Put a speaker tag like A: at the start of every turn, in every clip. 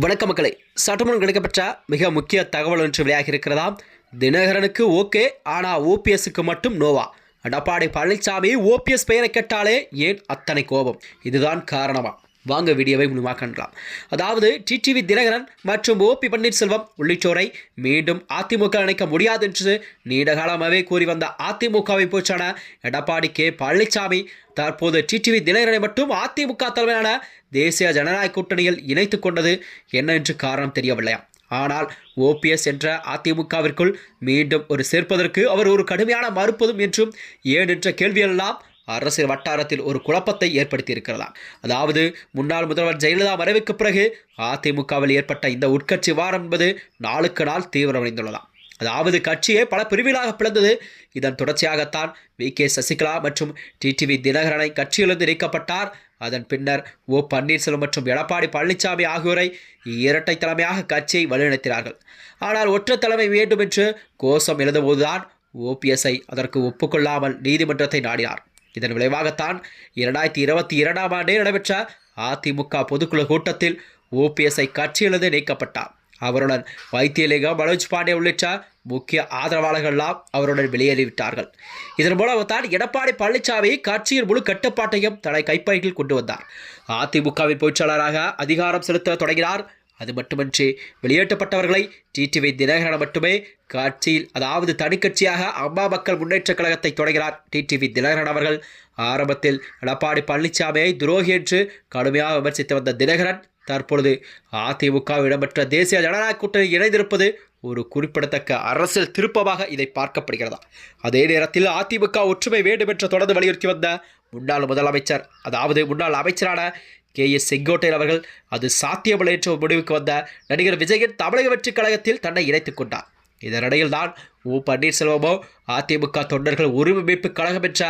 A: வணக்க மக்களை. சட்டமன்றம் கிடைக்கப்பட்ட மிக முக்கிய தகவல் ஒன்று வெளியாகி இருக்கிறதா தினகரனுக்கு ஓகே ஆனால் ஓபிஎஸ்க்கு மட்டும் நோவா. எடப்பாடி பழனிசாமி ஓபிஎஸ் பெயரை கேட்டாலே ஏன் அத்தனை கோபம்? இதுதான் காரணமா? வாங்க வீடியோவை முழுமையாக காணலாம். அதாவது டிடிவி தினகரன் மற்றும் ஓபி பன்னீர்செல்வம் உள்ளிட்டோரை மீண்டும் அதிமுக இணைக்க முடியாது என்று நீண்டகாலமாகவே கூறி வந்த அதிமுகவை போச்சான எடப்பாடி கே பழனிசாமி தற்போது டிடிவி தினகரனை மட்டும் அதிமுக தலைமையான தேசிய ஜனநாயக கூட்டணியில் இணைத்து கொண்டது என்ன என்று காரணம் தெரியவில்லையா? ஆனால் ஓபிஎஸ் என்ற அதிமுகவிற்குள் மீண்டும் ஒரு சேர்ப்பதற்கு அவர் ஒரு கடுமையான மறுப்பதும் என்றும் ஏன் என்ற கேள்வியெல்லாம் அரசியல் வட்டாரத்தில் ஒரு குழப்பத்தை ஏற்படுத்தியிருக்கிறதா அதாவது முன்னாள் முதல்வர் ஜெயலலிதா மறைவுக்கு பிறகு அதிமுகவில் ஏற்பட்ட இந்த உட்கட்சி வாரம் என்பது நாளுக்கு நாள் தீவிரமடைந்துள்ளதாம். அதாவது கட்சியே பல பிரிவிலாக பிளந்தது. இதன் தொடர்ச்சியாகத்தான் வி. கே. சசிகலா மற்றும் டிடிவி தினகரனை கட்சியிலிருந்து நீக்கப்பட்டார். அதன் பின்னர் ஓ. பன்னீர்செல்வம் மற்றும் எடப்பாடி பழனிசாமி ஆகியோரை இரட்டை தலைமையாக கட்சியை வழிநடத்தினார்கள். ஆனால் ஒற்றை தலைமை வேண்டும் என்று கோஷம் எழுதும்போதுதான் ஓபிஎஸ்ஐ அதற்கு ஒப்புக்கொள்ளாமல் நீதிமன்றத்தை நாடினார். இதன் விளைவாகத்தான் இரண்டாயிரத்தி இருபத்தி இரண்டாம் ஆண்டே நடைபெற்ற அதிமுக பொதுக்குழு கூட்டத்தில் ஓபிஎஸ்ஐ கட்சியிலிருந்து நீக்கப்பட்டார். அவருடன் வைத்தியலிங்கம் மனோஜ் பாண்டே உள்ளிட்ட முக்கிய ஆதரவாளர்கள்லாம் அவருடன் வெளியேறிவிட்டார்கள். இதன் மூலம் தான் எடப்பாடி பழனிசாமி கட்சியின் முழு கட்டுப்பாட்டையும் தனது கைப்பையில் கொண்டு வந்தார். அதிமுகவின் பொதுச்செயலாளராக அதிகாரம் செலுத்த தொடங்கினார் அது மட்டுமின்றி வெளியேற்றப்பட்டவர்களை டிடிவி தினகரன் மட்டுமே கட்சியில் அதாவது தனிக்கட்சியாக அம்மா மக்கள் முன்னேற்றக் கழகத்தை தொடங்கினார் டிடிவி தினகரன் அவர்கள். ஆரம்பத்தில் எடப்பாடி பழனிசாமியை துரோகி என்று கடுமையாக விமர்சித்து வந்த தினகரன் தற்பொழுது அதிமுக இடம்பெற்ற தேசிய ஜனநாயக கூட்டணி இணைந்திருப்பது ஒரு குறிப்பிடத்தக்க அரசியல் திருப்பமாக இதை பார்க்கப்படுகிறதா? அதே நேரத்தில் அதிமுக ஒற்றுமை வேண்டும் என்று தொடர்ந்து வலியுறுத்தி வந்த முன்னாள் முதலமைச்சர் அதாவது முன்னாள் அமைச்சரான கே எஸ் செங்கோட்டையன் அவர்கள் அது சாத்தியமில்லை என்ற முடிவுக்கு வந்த நடிகர் விஜயன் தமிழக வெற்றிக் கழகத்தில் தன்னை இணைத்துக் கொண்டார். இதனிடையில் தான் ஓ பன்னீர்செல்வமோ அதிமுக தொண்டர்கள் ஒருங்கிணைப்பு கழகம் என்ற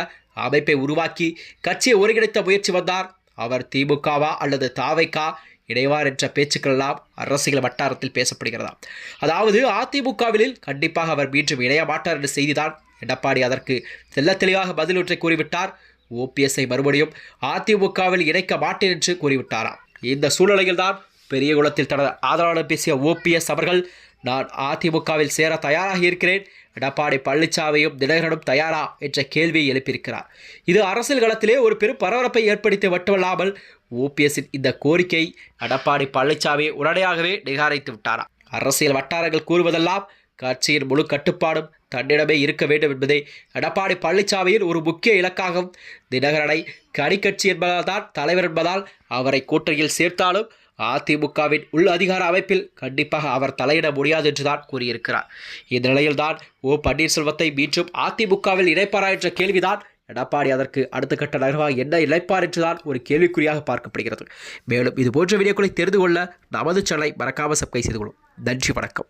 A: அமைப்பை உருவாக்கி கட்சியை ஒருங்கிணைத்த முயற்சி வந்தார். அவர் திமுகவா அல்லது தாவைக்கா இணைவார் என்ற பேச்சுக்கள் எல்லாம் அரசியல் வட்டாரத்தில் பேசப்படுகிறதா? அதாவது அதிமுகவில் கண்டிப்பாக அவர் மீண்டும் இணைய மாட்டார் என்ற செய்திதான் எடப்பாடி அதற்கு தெல்ல தெளிவாக பதில் ஒன்றை கூறிவிட்டார். ஓபிஎஸ்ஐ மறுபடியும் அதிமுகவில் இணைக்க மாட்டேன் என்று கூறிவிட்டாராம் இந்த சூழ்நிலையில்தான் பெரிய பெரியகுளத்தில் தனது ஆதரவாளர் பேசிய ஓபிஎஸ் அவர்கள் நான் அதிமுகவில் சேர தயாராக இருக்கிறேன். எடப்பாடி பழனிசாமியும் தினகரனும் தயாரா? என்ற கேள்வியை எழுப்பியிருக்கிறார். இது அரசியல் களத்திலே ஒரு பெரும் பரபரப்பை ஏற்படுத்தி மட்டுமல்லாமல் ஓபிஎஸ்ஸின் இந்த கோரிக்கை எடப்பாடி பழனிசாமி உடனடியாகவே நிகாரித்து விட்டாராம் அரசியல் வட்டாரங்கள் கூறுவதெல்லாம் கட்சியின் முழு கட்டுப்பாடும் தன்னிடமே இருக்க வேண்டும் என்பதே எடப்பாடி பழனிசாமியின் ஒரு முக்கிய இலக்காகும். தினகரனை கனிக்கட்சி என்பதால் தான் தலைவர் என்பதால் அவரை கூட்டணியில் சேர்த்தாலும் அதிமுகவின் உள் அதிகார அமைப்பில் கண்டிப்பாக அவர் தலையிட முடியாது என்றுதான் கூறியிருக்கிறார். இந்நிலையில்தான் ஓ பன்னீர்செல்வத்தை மீண்டும் அதிமுகவில் இணைப்பாரா என்ற கேள்விதான் எடப்பாடி அதற்கு அடுத்த கட்ட நகர்வாக என்ன இழைப்பார் என்றுதான் ஒரு கேள்விக்குறியாக பார்க்கப்படுகிறது. மேலும் இது போன்ற வீடியோக்களை தெரிந்து கொள்ள நமது சேனலை மறக்காமல் சப்ஸ்கிரைப் செய்து கொள்ளும். நன்றி வணக்கம்.